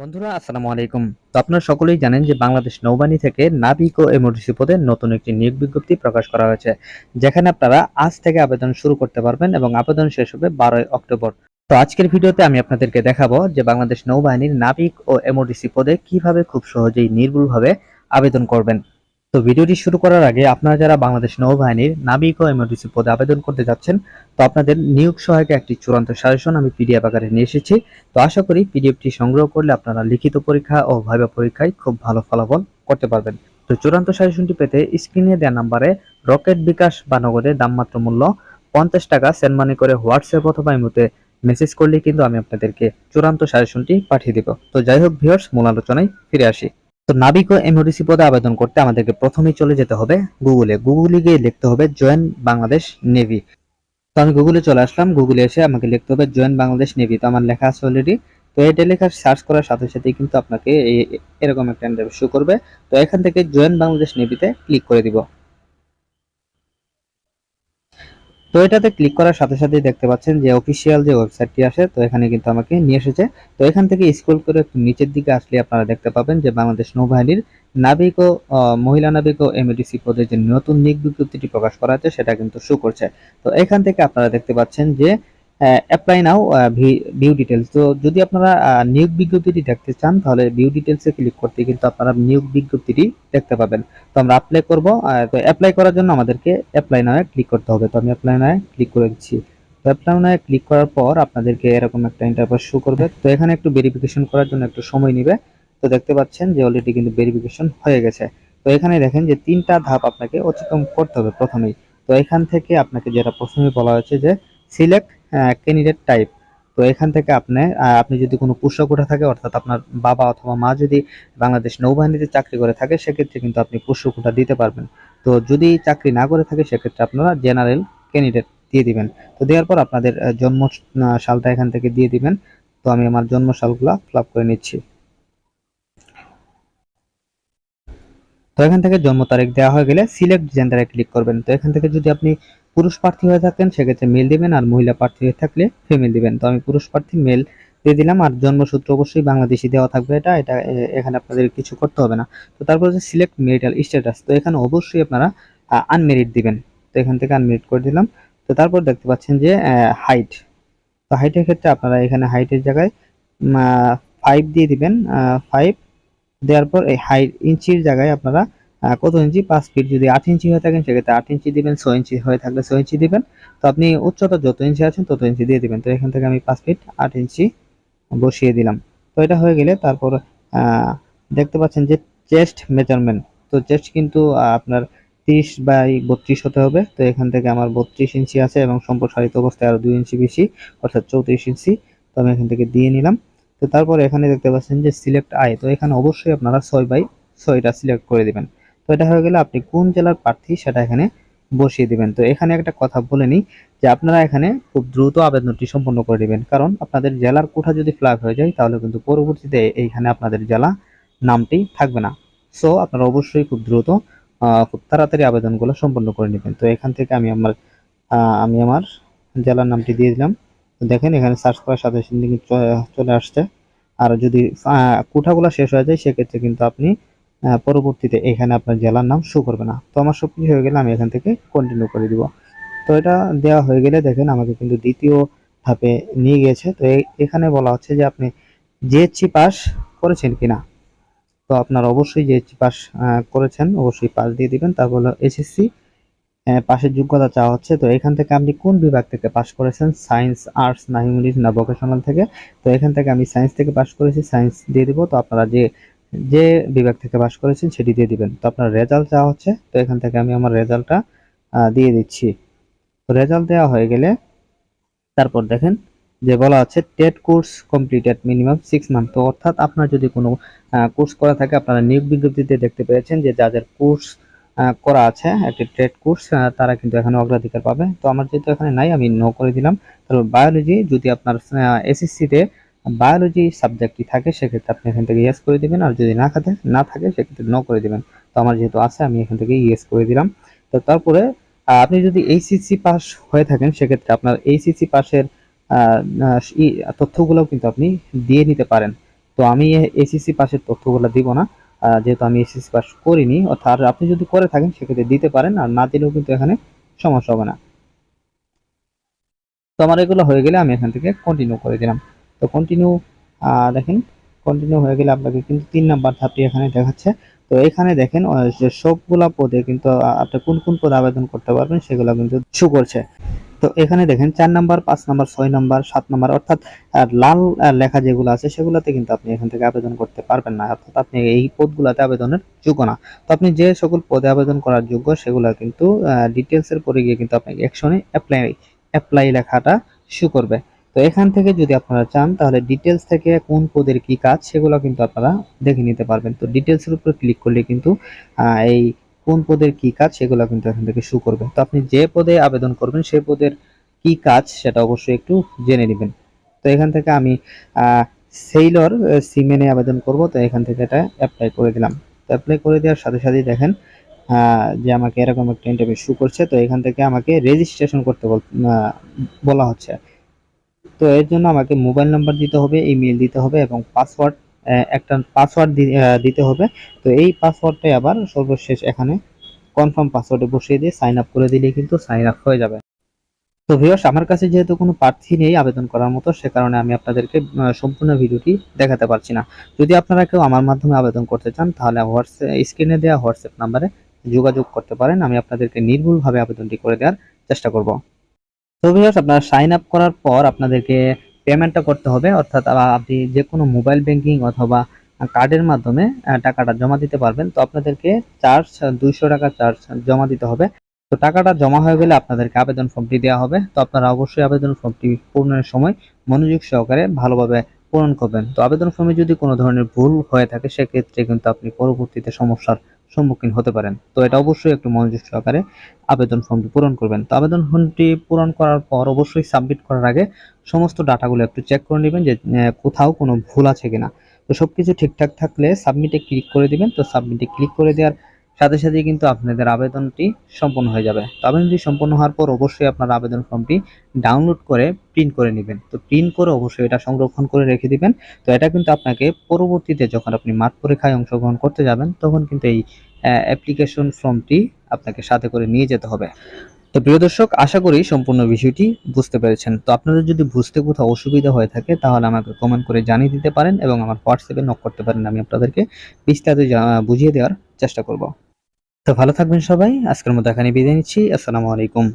বন্ধুরা, আসসালামু আলাইকুম। তো আপনারা সকলেই জানেন যে বাংলাদেশ নৌবাহিনী থেকে নাবিক ও এমরজেন্সি পদে নতুন একটি নিয়োগ বিজ্ঞপ্তি প্রকাশ করা হয়েছে, যেখানে আপনারা আজ থেকে আবেদন শুরু করতে পারবেন এবং আবেদন শেষ হবে বারোই অক্টোবর। তো আজকের ভিডিওতে আমি আপনাদেরকে দেখাবো যে বাংলাদেশ নৌবাহিনীর নাবিক ও এমরজেন্সি পদে কীভাবে খুব সহজেই নির্ভুলভাবে আবেদন করবেন। তো ভিডিওটি শুরু করার আগে আপনারা যারা বাংলাদেশ নৌবাহিনীর নাবিক ও এমওডিসি পদে আবেদন করতে যাচ্ছেন, তো আপনাদের নিয়োগ সহায়ক একটি চূড়ান্ত সাজেশন আমি পিডিএফ আকারে নিয়ে এসেছি। তো আশা করি পিডিএফটি সংগ্রহ করলে আপনারা লিখিত পরীক্ষা ও ভাইবা পরীক্ষায় খুব ভালো ফলাফল করতে পারবেন। তো চূড়ান্ত সাজেশনটি পেতে স্ক্রিনে দেওয়া নাম্বারে রকেট বিকাশ বা নগদে দামমাত্র মূল্য পঞ্চাশ টাকা, সেন্ড মানি করে হোয়াটসঅ্যাপ অথবা ইমোতে মেসেজ করলে কিন্তু আমি আপনাদেরকে চূড়ান্ত সাজেশনটি পাঠিয়ে দিব। তো যাই হোক ভিউয়ার্স, মূল আলোচনায় ফিরে আসি। তো নাবিক ও এমওডিসি পদে আবেদন করতে আমাদেরকে প্রথমেই চলে যেতে হবে গুগলে। গুগলে গিয়ে লিখতে হবে, জয়েন বাংলাদেশ নেভি। তো আমি গুগলে চলে আসলাম। গুগলে এসে আমাকে লিখতে হবে, জয়েন বাংলাদেশ নেভি। তো আমার লেখা আছে অলরেডি তো এটা লেখা সার্চ করার সাথে সাথেই কিন্তু আপনাকে এরকম একটা ইন্টারভিউ শো করবে। তো এখান থেকে জয়েন বাংলাদেশ নেভিতে ক্লিক করে দিব। তো এটাতে ক্লিক করার সাথে সাথেই দেখতে পাচ্ছেন যে অফিসিয়াল যে ওয়েবসাইটটি আসে, তো এখানে কিন্তু আমাকে নিয়ে এসেছে। তো এখান থেকে স্ক্রল করে নিচের দিকে আসলে আপনারা দেখতে পাবেন যে বাংলাদেশ নৌবাহিনীর নাবিক ও মহিলা নাবিক ও এমএডিসি পদে যে নতুন নিয়োগ বিজ্ঞপ্তিটি প্রকাশ করা হয়েছে, সেটা কিন্তু শো করছে। তো এখান থেকে আপনারা দেখতে পাচ্ছেন যে অ্যাপ্লাই নাও ভিউ ডিটেলস তো যদি আপনারা নিয়োগ বিজ্ঞপ্তিটি দেখতে চান, তাহলে ভিউ ডিটেলসে ক্লিক করতে কিন্তু আপনারা নিয়োগ বিজ্ঞপ্তিটি দেখতে পাবেন। তো আমরা অ্যাপ্লাই করব তো অ্যাপ্লাই করার জন্য আমাদেরকে অ্যাপ্লাই নাও ক্লিক করতে হবে। তো আমি অ্যাপ্লাই নাও ক্লিক করে দিচ্ছি। তো অ্যাপ্লাই নাও ক্লিক করার পর আপনাদেরকে এরকম একটা ইন্টারফেস শো করবে। তো এখানে একটু ভেরিফিকেশন করার জন্য একটু সময় নেবে। তো দেখতে পাচ্ছেন যে অলরেডি কিন্তু ভেরিফিকেশন হয়ে গেছে। তো এখানে দেখেন যে তিনটা ধাপ আপনাকে অতিক্রম করতে হবে প্রথমেই। তো এখান থেকে আপনাকে যেটা প্রথমে বলা হয়েছে যে সিলেক্ট ক্যান্ডিডেট টাইপ তো এখান থেকে আপনি আপনি যদি কোনো পোশাক উঠে থাকে, অর্থাৎ আপনার বাবা অথবা মা যদি বাংলাদেশ নৌবাহিনীতে চাকরি করে থাকে, সেক্ষেত্রে কিন্তু আপনি পোশাকটা দিতে পারবেন। তো যদি চাকরি না করে থাকে, সেক্ষেত্রে আপনারা জেনারেল ক্যান্ডিডেট দিয়ে দিবেন। তো দেওয়ার পর আপনাদের জন্ম সালটা এখান থেকে দিয়ে দিবেন। তো আমি আমার জন্ম সালগুলা ফিল করে নিচ্ছি। তো এখান থেকে জন্ম তারিখ দেওয়া হয়ে গেলে সিলেক্ট জেন্ডারে ক্লিক করবেন। তো এখান থেকে যদি আপনি পুরুষ প্রার্থী হয়ে থাকেন সেক্ষেত্রে মেল দিবেন আর মহিলা প্রার্থী হয়ে থাকলে ফিমেল দিবেন। তো আমি পুরুষ প্রার্থী মেল দিয়ে দিলাম আর জন্মসূত্র অবশ্যই বাংলাদেশি দেওয়া থাকবে এটা এটা এখানে আপনাদের কিছু করতে হবে না। তো তারপর হচ্ছে সিলেক্ট মেরিটাল স্ট্যাটাস তো এখানে অবশ্যই আপনারা আনমেরিট দিবেন। তো এখান থেকে আনমেরিট করে দিলাম। তো তারপর দেখতে পাচ্ছেন যে হাইট তো হাইটের ক্ষেত্রে আপনারা এখানে হাইটের জায়গায় ফাইভ দিয়ে দিবেন। ফাইভ দেওয়ার পর এই হাইট ইঞ্চির জায়গায় আপনারা কত ইঞ্চি? পাঁচ ফিট যদি আট ইঞ্চি হয়ে থাকেন, সেক্ষেত্রে আট ইঞ্চি দিবেন ছয় ইঞ্চি হয়ে থাকলে ছয় ইঞ্চি দিবেন। তো আপনি উচ্চতা যত ইঞ্চি আছেন তত ইঞ্চি দিয়ে দিবেন। তো এখান থেকে আমি পাঁচ ফিট আট ইঞ্চি বসিয়ে দিলাম। তো এটা হয়ে গেলে তারপর দেখতে পাচ্ছেন যে চেস্ট মেজারমেন্ট তো চেস্ট কিন্তু আপনার তিরিশ বাই বত্রিশ হতে হবে। তো এখান থেকে আমার বত্রিশ ইঞ্চি আছে এবং সম্প্রসারিত অবস্থায় আরও দুই ইঞ্চি বেশি, অর্থাৎ চৌত্রিশ ইঞ্চি। তো আমি এখান থেকে দিয়ে নিলাম। তো তারপর এখানে দেখতে পাচ্ছেন যে সিলেক্ট আয় তো এখানে অবশ্যই আপনারা ছয় বাই ছয়টা সিলেক্ট করে দিবেন। তো এটা হয়ে গেলে আপনি কোন জেলার প্রার্থী সেটা এখানে বসিয়ে দিবেন। তো এখানে একটা কথা বলে নিই যে আপনারা এখানে খুব দ্রুত আবেদনটি সম্পন্ন করে দিবেন কারণ আপনাদের জেলার কোঠা যদি ফ্ল্যাগ হয়ে যায়, তাহলে কিন্তু পরবর্তীতে এইখানে আপনাদের জেলা নামটি থাকবে না। সো আপনারা অবশ্যই খুব দ্রুত খুব তাড়াতাড়ি আবেদনগুলো সম্পন্ন করে নেবেন। তো এখান থেকে আমি আমার আমি আমার জেলার নামটি দিয়ে দিলাম। দেখেন এখানে সার্চ করার সাথে সাথে চলে আসছে। আর যদি কোঠাগুলো শেষ হয়ে যায়, সেক্ষেত্রে কিন্তু আপনি পরবর্তীতে এখানে আপনার জেলার নাম শো করবে না। তো আমার সব কিছু হয়ে গেলে আমি এখান থেকে কন্টিনিউ করে দিব। তো এটা দেওয়া হয়ে গেলে দেখেন আমাকে কিন্তু দ্বিতীয় ধাপে নিয়ে গিয়েছে। তো এখানে বলা হচ্ছে যে আপনি জিএসসি পাস করেছেন কিনা? তো আপনার অবশ্যই জিএসসি পাস করেছেন, অবশ্যই পাস দিয়ে দিবেন। তারপর হলো এসএসসি পাশের যোগ্যতা চাওয়া হচ্ছে। তো এখান থেকে আপনি কোন বিভাগ থেকে পাস করেছেন? সায়েন্স আর্টস না হিউম্যানিটিস না ভোকেশনাল থেকে? তো এখান থেকে আমি সায়েন্স থেকে পাস করেছি সায়েন্স দিয়ে দিব। তো আপনারা যে যে বিভাগ থেকে পাস করেছেন সেটি দিয়ে দিবেন। তো আপনার রেজাল্ট চাওয়া হচ্ছে, তো এখান থেকে আমি আমার রেজাল্টটা দিয়ে দিচ্ছি। তো রেজাল্ট দেওয়া হয়ে গেলে, তারপর দেখেন যে বলা আছে TET course completed minimum six month তো অর্থাৎ আপনার যদি কোনো কোর্স করা থাকে, আপনারা নিয়োগ বিজ্ঞপ্তিতে দেখতে পেয়েছেন যে যাদের কোর্স করা আছে, একটি ট্রেড কোর্স তারা কিন্তু এখানে অগ্রাধিকার পাবে। তো আমার যেহেতু এখানে নাই, আমি নো করে দিলাম। তাহলে বায়োলজি যদি আপনার এসএসসিতে বায়োলজি সাবজেক্টটি থাকে, সেক্ষেত্রে আপনি এখান থেকে ইয়েস করে দিবেন, আর যদি না থাকে না থাকে, সেক্ষেত্রে নো করে দিবেন। তো আমার যেহেতু আছে, আমি এখান থেকে ইয়েস করে দিলাম। তো তারপরে আপনি যদি এইচএসসি পাস হয়ে থাকেন, সেক্ষেত্রে আপনার এইচএসসি পাসের তথ্যগুলোও কিন্তু আপনি দিয়ে নিতে পারেন। তো আমি এসএসসি পাসের তথ্যগুলো দিব না। যেহেতু আমি এসএসসি পাস করিনি, অর্থাৎ আপনি যদি করে থাকেন, সেক্ষেত্রে দিতে পারেন, আর না দিলেও কিন্তু এখানে সমস্যা হবে না। তো আমার এগুলো হয়ে গেলে আমি এখান থেকে কন্টিনিউ করে দিলাম। তো কন্টিনিউ দেখেন কন্টিনিউ হয়ে গেলে আপনাকে কিন্তু তিন নাম্বার ধাপটি এখানে দেখাচ্ছে। তো এখানে দেখেন যে সবগুলা পদে কিন্তু আপনি কোন কোন পদে আবেদন করতে পারবেন সেগুলো কিন্তু শো করছে। তো এখানে দেখেন, চার নাম্বার, পাঁচ নাম্বার, ছয় নাম্বার, সাত নাম্বার, অর্থাৎ লাল লেখা যেগুলো আছে সেগুলোতে কিন্তু আপনি এখান থেকে আবেদন করতে পারবেন না। অর্থাৎ আপনি এই পদগুলোতে আবেদনের যোগ্য না। তো আপনি যে সকল পদে আবেদন করার যোগ্য সেগুলো কিন্তু ডিটেলস এর পরে গিয়ে কিন্তু আপনাকে অ্যাকশনে অ্যাপ্লাই অ্যাপ্লাই লেখাটা শো করবে। তো এখান থেকে যদি আপনারা চান, তাহলে ডিটেলস থেকে কোন পদের কি কাজ, সেগুলো কিন্তু আপনারা দেখে নিতে পারবেন। তো ডিটেলস এর উপর ক্লিক করলে কিন্তু এই কোন পদের কি কাজ, সেগুলো কিন্তু এখান থেকে শো করবে। তো আপনি যে পদে আবেদন করবেন, সেই পদের কি কাজ, সেটা অবশ্যই একটু জেনে নেবেন। তো এখান থেকে আমি সেইলর সিমেনে আবেদন করব। তো এখান থেকে এটা অ্যাপ্লাই করে দিলাম। তো অ্যাপ্লাই করে দেওয়ার সাথে সাথেই দেখেন যে আমাকে এরকম একটা ইন্টারভিউ শু করছে। তো এখান থেকে আমাকে রেজিস্ট্রেশন করতে বলা হচ্ছে। তো এর জন্য আমাকে মোবাইল নাম্বার দিতে হবে ইমেল দিতে হবে এবং পাসওয়ার্ড একটা পাসওয়ার্ড দিতে হবে। তো এই পাসওয়ার্ডটাই আবার সর্বশেষ এখানে কনফার্ম পাসওয়ার্ডে বসিয়ে দিয়ে সাইন আপ করে দিলে কিন্তু সাইন আপ হয়ে যাবে। তো ভিউয়ার্স আমার কাছে যেহেতু কোনো প্রার্থী নেই আবেদন করার মতো, সে কারণে আমি আপনাদেরকে সম্পূর্ণ ভিডিওটি দেখাতে পারছি না। যদি আপনারা কেউ আমার মাধ্যমে আবেদন করতে চান, তাহলে হোয়াটসঅ্যাপ স্ক্রিনে দেওয়া হোয়াটসঅ্যাপ নাম্বারে যোগাযোগ করতে পারেন। আমি আপনাদেরকে নির্ভুলভাবে আবেদনটি করে দেওয়ার চেষ্টা করব। তো ভিউয়ার্স আপনারা সাইন আপ করার পর আপনাদেরকে পেমেন্টটা করতে হবে। অর্থাৎ আপনি যে কোনো মোবাইল ব্যাংকিং অথবা কার্ডের মাধ্যমে টাকাটা জমা দিতে পারবেন। তো আপনাদেরকে চার্জ দুইশো টাকা চার্জ জমা দিতে হবে। তো টাকাটা জমা হয়ে গেলে আপনাদেরকে আবেদন ফর্মটি দেওয়া হবে। তো আপনারা অবশ্যই আবেদন ফর্মটি পূরণের সময় মনোযোগ সহকারে ভালোভাবে পূরণ করবেন। তো আবেদন ফর্মে যদি কোনো ধরনের ভুল হয়ে থাকে, সেক্ষেত্রে কিন্তু আপনি পরবর্তীতে সমস্যার সম্মুখীন হতে পারেন। তো এটা অবশ্যই একটু মনোযোগ সহকারে আবেদন ফর্মটি পূরণ করবেন। তো আবেদন ফর্মটি পূরণ করার পর অবশ্যই সাবমিট করার আগে সমস্ত ডাটাগুলো একটু চেক করে নেবেন যে কোথাও কোনো ভুল আছে কিনা। তো সবকিছু ঠিকঠাক থাকলে সাবমিটে ক্লিক করে দিবেন। তো সাবমিটে ক্লিক করে দেওয়ার সাথে সাথে কিন্তু আপনাদের আবেদনটি সম্পন্ন হয়ে যাবে। তো আবেদনটি সম্পন্ন হওয়ার পর অবশ্যই আপনার আবেদন ফর্মটি ডাউনলোড করে প্রিন্ট করে নেবেন। তো প্রিন্ট করে অবশ্যই এটা সংরক্ষণ করে রেখে দিবেন। তো এটা কিন্তু আপনাকে পরবর্তীতে যখন আপনি মাঠ পরীক্ষায় অংশগ্রহণ করতে যাবেন, তখন কিন্তু এই অ্যাপ্লিকেশন ফর্মটি আপনাকে সাথে করে নিয়ে যেতে হবে। তো প্রিয় দর্শক, আশা করি সম্পূর্ণ বিষয়টি বুঝতে পেরেছেন। তো আপনাদের যদি বুঝতে কোথাও অসুবিধা হয়ে থাকে, তাহলে আমাকে কমেন্ট করে জানিয়ে দিতে পারেন এবং আমার হোয়াটসঅ্যাপে নক করতে পারেন। আমি আপনাদেরকে বিস্তারিত বুঝিয়ে দেওয়ার চেষ্টা করব। তো ভালো থাকবেন সবাই। আজকের মতো এখানে বিদায় নিচ্ছি। আসসালামু আলাইকুম।